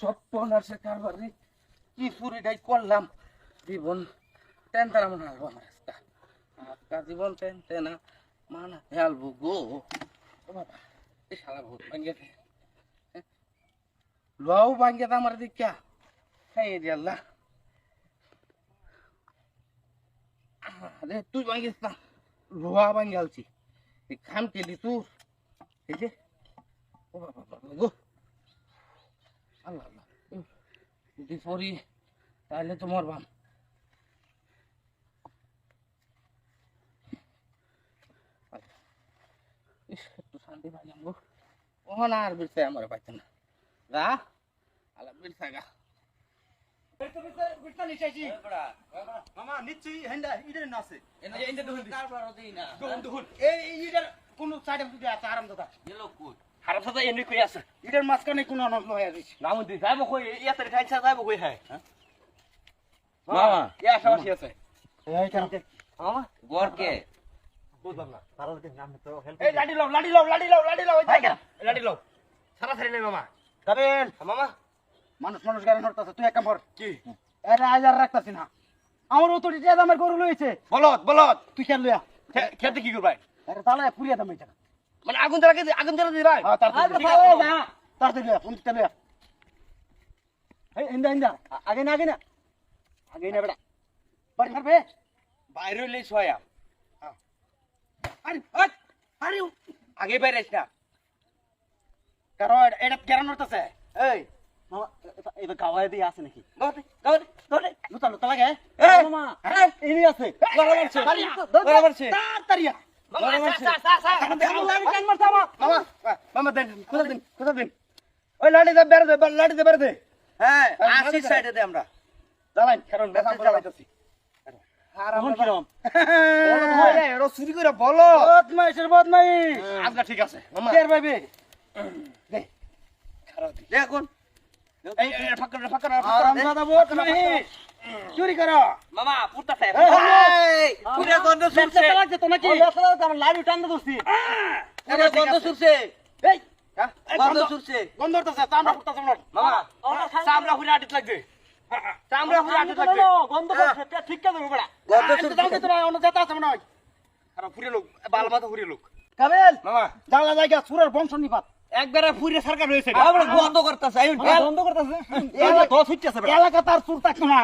সব পনারসে কারবার রে কি পুরিটাই করলাম জীবন টেন তেনা মনে হলো আমার আজকা জীবন টেন তেনা মানা হেলবো গো বাবা এই শালা ভূত মানে ভাঙ্গে আমার দিকা এই রে আল্লাহ আরে তুই ভাঙ্গিস না লোহা ভাঙ্গে আলছি এই খাম কেলি তুর এই যে ও বাবা বাবা গো আল্লাহ আল্লাহ উফ, যদি পড়ি তাহলে তো মরবাম ইস, একটু শান্তি পাইলাম গো ওহন বুঝলাম না তারা যদি নাম তো হেল্প এই লাডি লও লাডি লও লাডি লও লাডি লও লাডি লও। সারা সারি নাই মামা। কাবেল মামা। মানুষ মানুষ গাড়ি নড়তাছে তুই এক কাম কর। কি? এরা আজ আর রাখতাছি না। আমার অতটি আমার গরু লইছে বলত বলত তুই খেল লইয়া। খেতে কি করবাই আরে তাহলে পুরিয়া দাম এটা মানে আগুন ধরা আগুন ধরা দিবাই হ্যাঁ তাড়াতাড়ি ঠিক আছে, যা তাড়াতাড়ি লইয়া। এই ইন্দা ইন্দা আগে না আগে না। আগে না বেটা। বাড়ি মারবে? বাইরে লই ছয়া আরে আরে, আগে বাইরে না। কারও এটা কেন নড়তাছে এই মামা এটা- গাওয়ায় দিয়ে আছে নাকি? লুতা লুতা লাগে মামা। আছে। তাড়াতাড়ি আমার? মামা মামা। দেন কোথা দিন কোথা দিন? ওই লাডি দে বের দে লাডি দে বের দে। হ্যাঁ আসি সাইডে দে আমরা। দাঁড়ান, কারণ বেসাম বেসাম চালাইতাছি। এখন কিরম? এড়ো চুরি করে বলো। বদমাইশের। আজকে ঠিক আছে। দেখুন চুরি করো। মামা পুরটা ফে এই, পুরা গন্ধ ব্যবসা শুনছে চালাচ্ছে তো নাকি? পুরা গন্ধ শুনছে এই, এই গন্ধ গন্ধ- শুনছে গন্ধ উঠতেছে, চামড়া ফুটতেছে মনে হয়। মামা চামড়া পুরা আটিত লাগবে চামড়া পুরা আটিত লাগবে গন্ধ করছে, ঠিক করে দেবো বেড়া। গন্ধ শুনছে। তো অন্য জাত আছে আর পুরে লোক বাল মাথা পুরে লোক। কাবেল, মামা। জানলা জায়গা, সুরের বংশ নিপাত। একবারে পুরে সরকার হয়েছে আমরা বন্ধ করতেছে বন্ধ করতেছে। এলাকা তার সুর থাকতো না।